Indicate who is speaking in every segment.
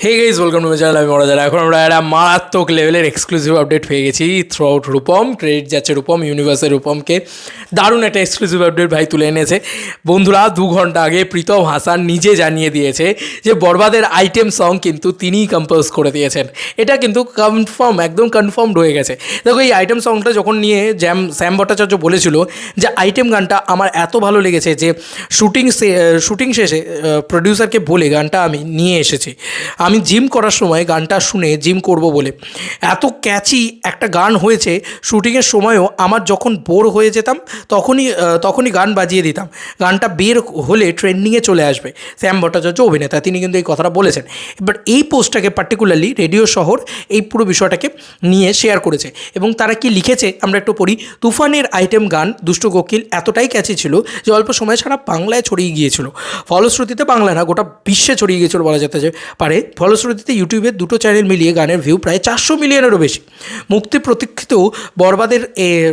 Speaker 1: Hey guys welcome to channel আমি মরা যারা এখন আমরা একটা মারাত্মক লেভেলের এক্সক্লুসিভ আপডেট পেয়ে গেছি থ্রু আউট রূপম ক্রেডিট যাচ্ছে রূপম ইউনিভার্সের রূপমকে। দারুণ একটা এক্সক্লুসিভ আপডেট ভাই তুলে এনেছে। বন্ধুরা, দু ঘণ্টা আগে প্রীতম হাসান নিজে জানিয়ে দিয়েছে যে বরবাদের আইটেম সং কিন্তু তিনিই কম্পোজ করে দিয়েছেন। এটা কিন্তু কনফার্ম একদম কনফার্মড হয়ে গেছে। দেখো, এই আইটেম সংটা যখন নিয়ে জ্যাম, শ্যাম ভট্টাচার্য বলেছিল যে আইটেম গানটা আমার এত ভালো লেগেছে যে শুটিং শুটিং শেষে প্রডিউসারকে বলে গানটা আমি নিয়ে এসেছি। আমি জিম করার সময় গানটা শুনে জিম করব বলে। এত ক্যাচি একটা গান হয়েছে, শুটিংয়ের সময়ও আমার যখন বোর হয়ে যেতাম, তখনই তখনই গান বাজিয়ে দিতাম। গানটা বের হলে ট্রেন্ডিংয়ে চলে আসবে, শ্যাম ভট্টাচার্য অভিনেতা, তিনি কিন্তু এই কথাটা বলেছেন। এবার এই পোস্টটাকে পার্টিকুলারলি রেডিও শহর এই পুরো বিষয়টাকে নিয়ে শেয়ার করেছে এবং তারা কি লিখেছে আমরা একটু পড়ি, তুফানের আইটেম গান দুষ্টু কোকিল এতটাই ক্যাচি ছিল যে অল্প সময় সারা বাংলায় ছড়িয়ে গিয়েছিল। ফলশ্রুতিতে বাংলা না, গোটা বিশ্বে ছড়িয়ে গিয়েছিল বলা যেতে পারে। ফলশ্রুতিতে ইউটিউবের দুটো চ্যানেল মিলিয়ে গানের ভিউ প্রায় চারশো মিলিয়নেরও বেশি। মুক্তি প্রতীক্ষিত বরবাদের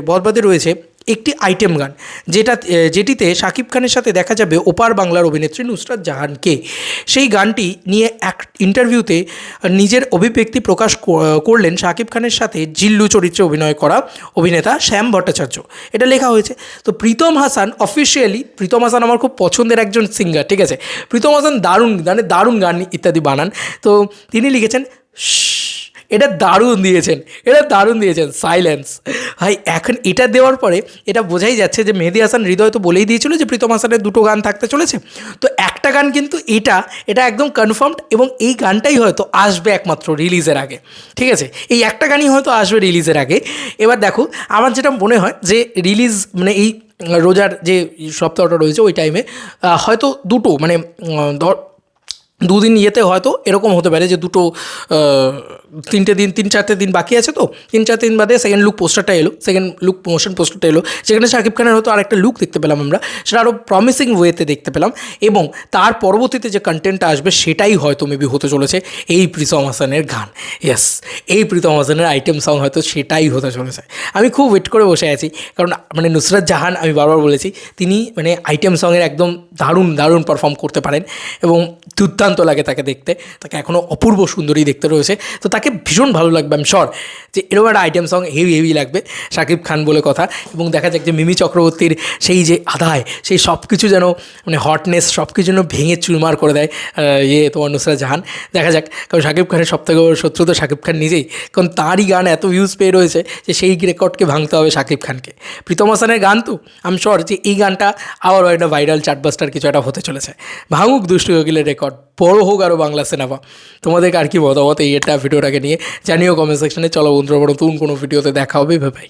Speaker 1: বরবাদে রয়েছে একটি আইটেম গান। যেটা যেটিতে শাকিব খানের সাথে দেখা যাবে ওপার বাংলার অভিনেত্রী নুসরাত জাহানকে। সেই গানটি নিয়ে এক ইন্টারভিউতে নিজের অভিব্যক্তি প্রকাশ করলেন শাকিব খানের সাথে জিল্লু চরিত্রে অভিনয় করা অভিনেতা শ্যাম ভট্টাচার্য। এটা লেখা হয়েছে। তো প্রীতম হাসান অফিসিয়ালি প্রীতম হাসান আমার খুব পছন্দের একজন সিঙ্গার ঠিক আছে? প্রীতম হাসান দারুণ মানে দারুণ গান ইত্যাদি বানান। তো তিনি লিখেছেন "শ্শ্, এটা দারুণ দিয়েছেন, এটা দারুণ দিয়েছেন সাইলেন্স ভাই, এখন এটা দেওয়ার পরে এটা বোঝাই যাচ্ছে যে মেহেদি হাসান হৃদয় তো বলেই দিয়েছিল যে প্রীতম হাসানের দুটো গান থাকতে চলেছে। তো একটা গান কিন্তু এটা এটা একদম কনফার্মড এবং এই গানটাই হয়তো আসবে একমাত্র রিলিজের আগে। ঠিক আছে? এই একটা গানই হয়তো আসবে রিলিজের আগে। এবার দেখো, আমার যেটা মনে হয় যে রিলিজ মানে এই রোজার যে সপ্তাহটা রয়েছে ওই টাইমে হয়তো দুটো মানে দুদিন ইয়েতে হয়তো এরকম হতে পারে যে দুটো তিনটে দিন, তিন চারটে দিন বাকি আছে তো, তিন চার দিন বাদে সেকেন্ড লুক পোস্টারটা এলো সেকেন্ড লুক মোশন পোস্টারটা এলো সেখানে শাকিব খানের হয়তো আরেকটা লুক দেখতে পেলাম আমরা, সেটা আরও প্রমিসিং ওয়েতে দেখতে পেলাম এবং তার পরবর্তীতে যে কন্টেন্টটা আসবে সেটাই হয়তো মেবি হতে চলেছে এই প্রীতম হাসানের গান। ইয়েস এই প্রীতম হাসানের আইটেম সং হয়তো সেটাই হতে চলেছে। আমি খুব ওয়েট করে বসে আছি, কারণ মানে নুসরাত জাহান আমি বারবার বলেছি, তিনি মানে আইটেম সঙের একদম দারুণ দারুণ পারফর্ম করতে পারেন এবং দুর্দান্ত লাগে তাকে দেখতে। তাকে এখনও অপূর্ব সুন্দরী দেখতে রয়েছে। তো তাকে ভীষণ ভালো লাগবে আমি শর যে এরকম একটা আইটেম সং হেভি হেভি লাগবে শাকিব খান বলে কথা। এবং দেখা যাক যে মিমি চক্রবর্তীর সেই যে আদায়, সেই সব কিছু যেন মানে হটনেস সব কিছু যেন ভেঙে চুরমার করে দেয় ইয়ে তোমার নুসরাত জাহান। দেখা যাক, কারণ শাকিব খানের সব থেকে বড় শত্রু তো শাকিব খান নিজেই। কারণ তারই গান এত ভিউজ পেয়ে রয়েছে যে সেই রেকর্ডকে ভাঙতে হবে শাকিব খানকে। প্রীতম হাসানের গান তো আমি শর যে এই গানটা আবার একটা ভাইরাল চার্টবাস্টার কিছু একটা হতে চলেছে। ভাঙুক দুষ্টু কোকিলের রেকর্ড বড় হোক আরও বাংলা সিনেমা তোমাদের আর কি মতামত এই একটা ভিডিওটাকে নিয়ে? জানিও কমেন্ট সেকশনে চলো বন্ধুরা নতুন কোনো ভিডিওতে দেখা হবে ভাই